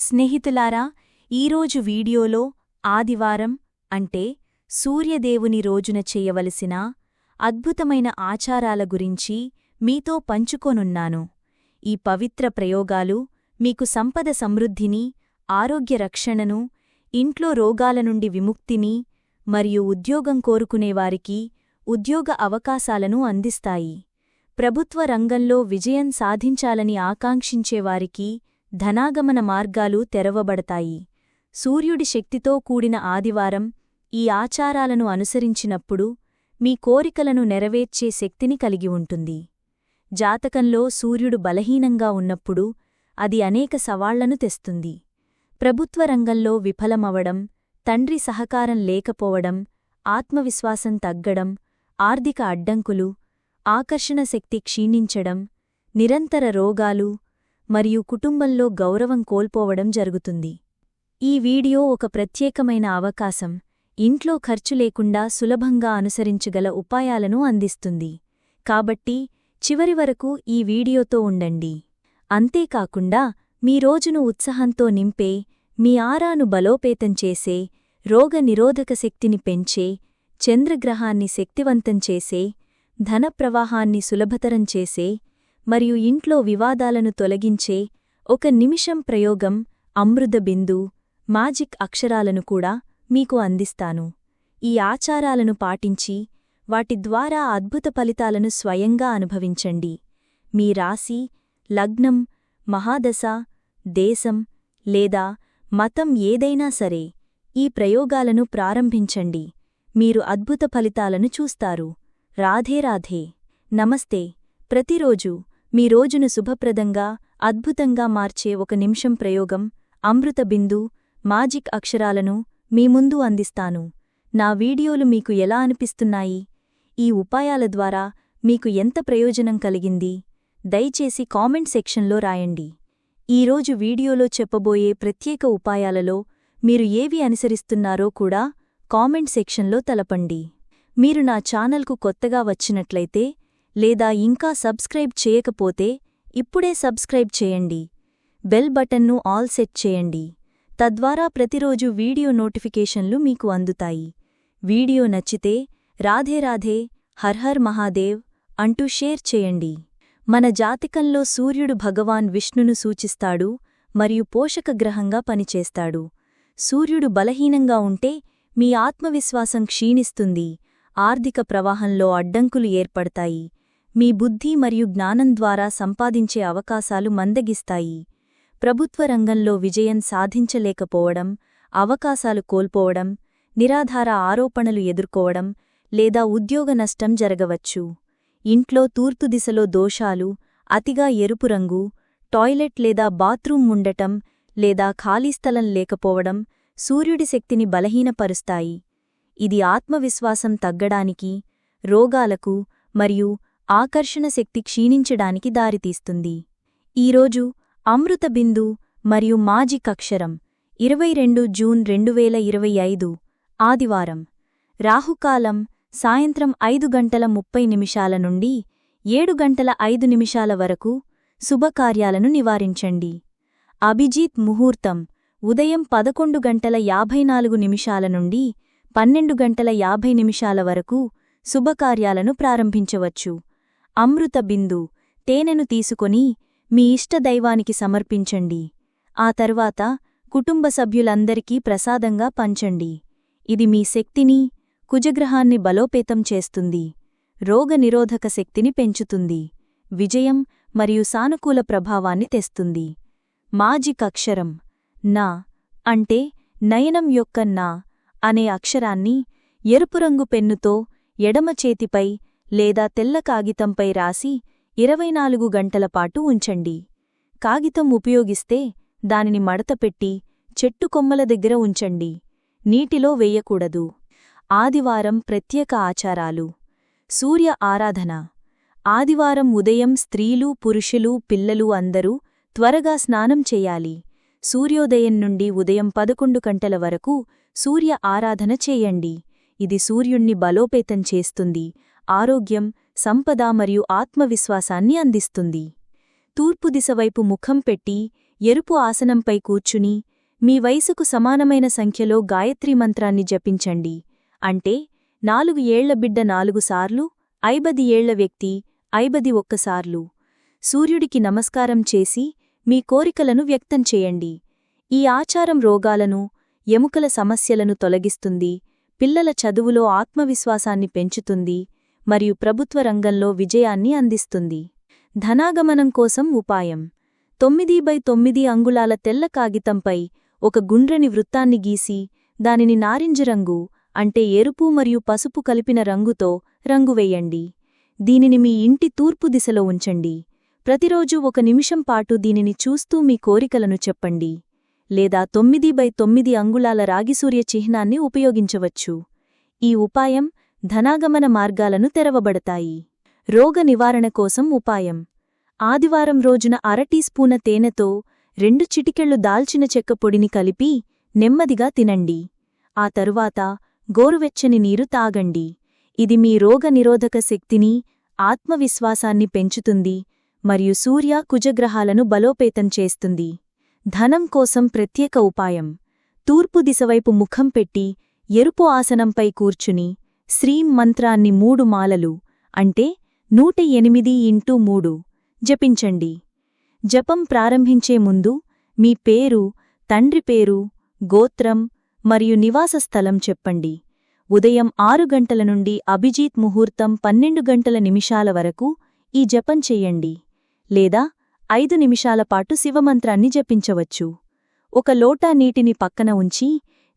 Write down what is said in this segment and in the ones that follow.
స్నేహితులారా ఈరోజు వీడియోలో ఆదివారం అంటే సూర్యదేవుని రోజున చేయవలసిన అద్భుతమైన ఆచారాల గురించి మీతో పంచుకోనున్నాను. ఈ పవిత్ర ప్రయోగాలు మీకు సంపద సమృద్ధిని ఆరోగ్య రక్షణను ఇంట్లో రోగాల నుండి విముక్తిని మరియు ఉద్యోగం కోరుకునేవారికి ఉద్యోగ అవకాశాలను అందిస్తాయి. ప్రభుత్వ రంగంలో విజయం సాధించాలని ఆకాంక్షించేవారికి ధనాగమన మార్గాలు తెరవబడతాయి. సూర్యుడి శక్తితో కూడిన ఆదివారం ఈ ఆచారాలను అనుసరించినప్పుడు మీ కోరికలను నెరవేర్చే శక్తిని కలిగి ఉంటుంది. జాతకంలో సూర్యుడు బలహీనంగా ఉన్నప్పుడు అది అనేక సవాళ్ళను తెస్తుంది. ప్రభుత్వ రంగంలో విఫలమవడం తండ్రి సహకారం లేకపోవడం ఆత్మవిశ్వాసం తగ్గడం ఆర్థిక అడ్డంకులు ఆకర్షణ శక్తి క్షీణించడం నిరంతర రోగాలు మరియు కుటుంబంలో గౌరవం కోల్పోవడం జరుగుతుంది. ఈ వీడియో ఒక ప్రత్యేకమైన అవకాశం. ఇంట్లో ఖర్చు లేకుండా సులభంగా అనుసరించగల ఉపాయాలను అందిస్తుంది. కాబట్టి చివరి వరకు ఈ వీడియోతో ఉండండి. అంతేకాకుండా మీ రోజును ఉత్సాహంతో నింపే మీ ఆరాను బలోపేతం చేసే రోగ నిరోధక శక్తిని పెంచే చంద్రగ్రహాన్ని శక్తివంతం చేసే ధన ప్రవాహాన్ని సులభతరం చేసే మరియు ఇంట్లో వివాదాలను తొలగించే ఒక నిమిషం ప్రయోగం అమృత బిందు మాజిక్ అక్షరాలను కూడా మీకు అందిస్తాను. ఈ ఆచారాలను పాటించి వాటి ద్వారా అద్భుత ఫలితాలను స్వయంగా అనుభవించండి. మీ రాశి లగ్నం మహాదశ దేశం లేదా మతం ఏదైనా సరే ఈ ప్రయోగాలను ప్రారంభించండి. మీరు అద్భుత ఫలితాలను చూస్తారు. రాధే రాధే. నమస్తే. ప్రతిరోజు మీ రోజును శుభప్రదంగా అద్భుతంగా మార్చే ఒక నిమిషం ప్రయోగం అమృత బిందు మాజిక్ అక్షరాలను మీ ముందు అందిస్తాను. నా వీడియోలు మీకు ఎలా అనిపిస్తున్నాయి? ఈ ఉపాయాల ద్వారా మీకు ఎంత ప్రయోజనం కలిగింది? దయచేసి కామెంట్ సెక్షన్లో రాయండి. ఈరోజు వీడియోలో చెప్పబోయే ప్రత్యేక ఉపాయాలలో మీరు ఏవి అనుసరిస్తున్నారో కూడా కామెంట్ సెక్షన్లో తలపండి. మీరు నా ఛానల్కు కొత్తగా వచ్చినట్లయితే లేదా ఇంకా సబ్స్క్రైబ్ చేయకపోతే ఇప్పుడే సబ్స్క్రైబ్ చేయండి. బెల్ బటన్ను ఆల్ సెట్ చేయండి. తద్వారా ప్రతిరోజు వీడియో నోటిఫికేషన్లు మీకు అందుతాయి. వీడియో నచ్చితే రాధే రాధే హర్హర్ మహాదేవ్ అంటూ షేర్ చేయండి. మన జాతికంలో సూర్యుడు భగవాన్ విష్ణును సూచిస్తాడు మరియు పోషకగ్రహంగా పనిచేస్తాడు. సూర్యుడు బలహీనంగా ఉంటే మీ ఆత్మవిశ్వాసం క్షీణిస్తుంది. ఆర్థిక ప్రవాహంలో అడ్డంకులు ఏర్పడతాయి. మీ బుద్ధి మరియు జ్ఞానం ద్వారా సంపాదించే అవకాశాలు మందగిస్తాయి. ప్రభుత్వ రంగంలో విజయం సాధించలేకపోవడం అవకాశాలు కోల్పోవడం నిరాధార ఆరోపణలు ఎదుర్కోవడం లేదా ఉద్యోగ నష్టం జరగవచ్చు. ఇంట్లో తూర్పు దిశలో దోషాలు అతిగా ఎరుపు రంగు టాయిలెట్ లేదా బాత్రూం ఉండటం లేదా ఖాళీ స్థలం లేకపోవడం సూర్యుడి శక్తిని బలహీనపరుస్తాయి. ఇది ఆత్మవిశ్వాసం తగ్గడానికి రోగాలకు మరియు ఆకర్షణ శక్తి క్షీణించడానికి దారితీస్తుంది. ఈరోజు అమృత బిందు మరియు మాజిక్ అక్షరం ఇరవై రెండు జూన్ రెండు వేల ఇరవై ఐదు ఆదివారం. రాహుకాలం సాయంత్రం ఐదు గంటల ముప్పై నిమిషాల నుండి ఏడు గంటల ఐదు నిమిషాల వరకు శుభకార్యాలను నివారించండి. అభిజీత్ ముహూర్తం ఉదయం పదకొండు గంటల యాభై నాలుగు నిమిషాల నుండి పన్నెండు గంటల యాభై నిమిషాల వరకు శుభకార్యాలను ప్రారంభించవచ్చు. అమృత బిందు తేనెను తీసుకొని మీ ఇష్టదైవానికి సమర్పించండి. ఆ తర్వాత కుటుంబ సభ్యులందరికీ ప్రసాదంగా పంచండి. ఇది మీ శక్తిని కుజగ్రహాన్ని బలోపేతం చేస్తుంది. రోగనిరోధక శక్తిని పెంచుతుంది. విజయం మరియు సానుకూల ప్రభావాన్ని తెస్తుంది. మాజిక్ అక్షరం నా అంటే నయనం యొక్క నా అనే అక్షరాన్ని ఎరుపురంగు పెన్నుతో ఎడమ చేతిపై లేదా తెల్ల కాగితంపై రాసి ఇరవై నాలుగు గంటలపాటు ఉంచండి. కాగితం ఉపయోగిస్తే దానిని మడతపెట్టి చెట్టు కొమ్మల దగ్గర ఉంచండి. నీటిలో వేయకూడదు. ఆదివారం ప్రత్యేక ఆచారాలు. సూర్య ఆరాధన. ఆదివారం ఉదయం స్త్రీలు పురుషులు పిల్లలు అందరూ త్వరగా స్నానం చేయాలి. సూర్యోదయం నుండి ఉదయం పదకొండు గంటల వరకు సూర్య ఆరాధన చేయండి. ఇది సూర్యుణ్ణి బలోపేతం చేస్తుంది. ఆరోగ్యం సంపద మరియు ఆత్మవిశ్వాసాన్ని అందిస్తుంది. తూర్పు దిశవైపు ముఖం పెట్టి ఎరుపు ఆసనంపై కూర్చుని మీ వయసుకు సమానమైన సంఖ్యలో గాయత్రీ మంత్రాన్ని జపించండి. అంటే నాలుగు ఏళ్ళ బిడ్డ నాలుగుసార్లు ఐబది ఏళ్ళ వ్యక్తి ఐబది ఒక్కసార్లు సూర్యుడికి నమస్కారం చేసి మీ కోరికలను వ్యక్తం చేయండి. ఈ ఆచారం రోగాలను ఎముకల సమస్యలను తొలగిస్తుంది పిల్లల చదువులో ఆత్మవిశ్వాసాన్ని పెంచుతుంది మరియు ప్రభుత్వ రంగంలో విజయాన్ని అందిస్తుంది. ధనాగమనం కోసం ఉపాయం. తొమ్మిది బై తొమ్మిది అంగుళాల తెల్ల కాగితంపై ఒక గుండ్రని వృత్తాన్ని గీసి దానిని నారింజ రంగు అంటే ఎరుపు మరియు పసుపు కలిపిన రంగుతో రంగు వేయండి. దీనిని మీ ఇంటి తూర్పు దిశలో ఉంచండి. ప్రతిరోజూ ఒక నిమిషం పాటు దీనిని చూస్తూ మీ కోరికలను చెప్పండి. లేదా తొమ్మిది బై తొమ్మిది అంగుళాల రాగిసూర్య చిహ్నాన్ని ఉపయోగించవచ్చు. ఈ ఉపాయం ధనాగమన మార్గాలను తెరవబడతాయి. రోగ నివారణ కోసం ఉపాయం. ఆదివారం రోజున అర స్పూన తేనెతో రెండు చిటికెళ్ళు దాల్చిన చెక్క పొడిని కలిపి నెమ్మదిగా తినండి. ఆ తరువాత గోరువెచ్చని నీరు తాగండి. ఇది మీ రోగనిరోధక శక్తిని ఆత్మవిశ్వాసాన్ని పెంచుతుంది మరియు సూర్య కుజగ్రహాలను బలోపేతం చేస్తుంది. ధనం కోసం ప్రత్యేక ఉపాయం. తూర్పు దిశవైపు ముఖం పెట్టి ఎరుపు ఆసనంపై కూర్చుని శ్రీం మంత్రాన్ని మూడు మాలలు అంటే నూట ఎనిమిది ఇంటూ మూడు జపించండి. జపం ప్రారంభించే ముందు మీ పేరు తండ్రి పేరు గోత్రం మరియు నివాస స్థలం చెప్పండి. ఉదయం ఆరు గంటల నుండి అభిజీత్ ముహూర్తం పన్నెండు గంటల నిమిషాల వరకు ఈ జపం చెయ్యండి లేదా ఐదు నిమిషాల పాటు శివమంత్రాన్ని జపించవచ్చు. ఒక లోటా నీటిని పక్కన ఉంచి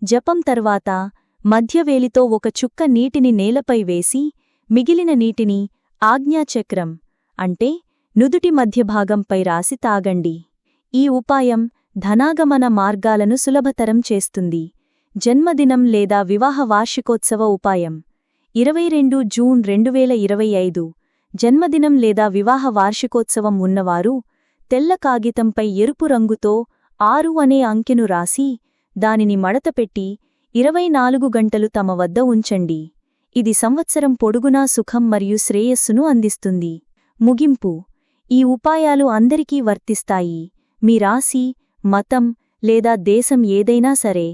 జపం తర్వాత మధ్యవేలితో ఒక చుక్క నీటిని నేలపై వేసి మిగిలిన నీటిని ఆజ్ఞాచక్రం అంటే నుదుటి మధ్యభాగంపై రాసి తాగండి. ఈ ఉపాయం ధనాగమన మార్గాలను సులభతరం చేస్తుంది. జన్మదినం లేదా వివాహ వార్షికోత్సవ ఉపాయం. ఇరవై రెండు జూన్ రెండువేల ఇరవై ఐదు జన్మదినం లేదా వివాహ వార్షికోత్సవం ఉన్నవారు తెల్ల కాగితంపై ఎరుపు రంగుతో ఆరు అనే అంకెను రాసి దానిని మడతపెట్టి ఇరవై నాలుగు గంటలు తమ వద్ద ఉంచండి. ఇది సంవత్సరం పొడుగునా సుఖం మరియు శ్రేయస్సును అందిస్తుంది. ముగింపు. ఈ ఉపాయాలు అందరికీ వర్తిస్తాయి. మీ రాశి మతం లేదా దేశం ఏదైనా సరే.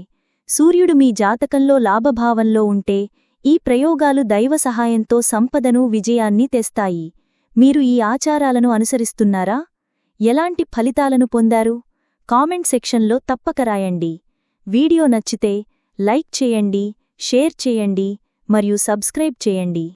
సూర్యుడు మీ జాతకంలో లాభభావంలో ఉంటే ఈ ప్రయోగాలు దైవ సహాయంతో సంపదను విజయాన్ని తెస్తాయి. మీరు ఈ ఆచారాలను అనుసరిస్తున్నారా? ఎలాంటి ఫలితాలను పొందారు? కామెంట్ సెక్షన్లో తప్పక రాయండి. వీడియో నచ్చితే లైక్ చేయండి షేర్ చేయండి మరియు సబ్స్క్రైబ్ చేయండి.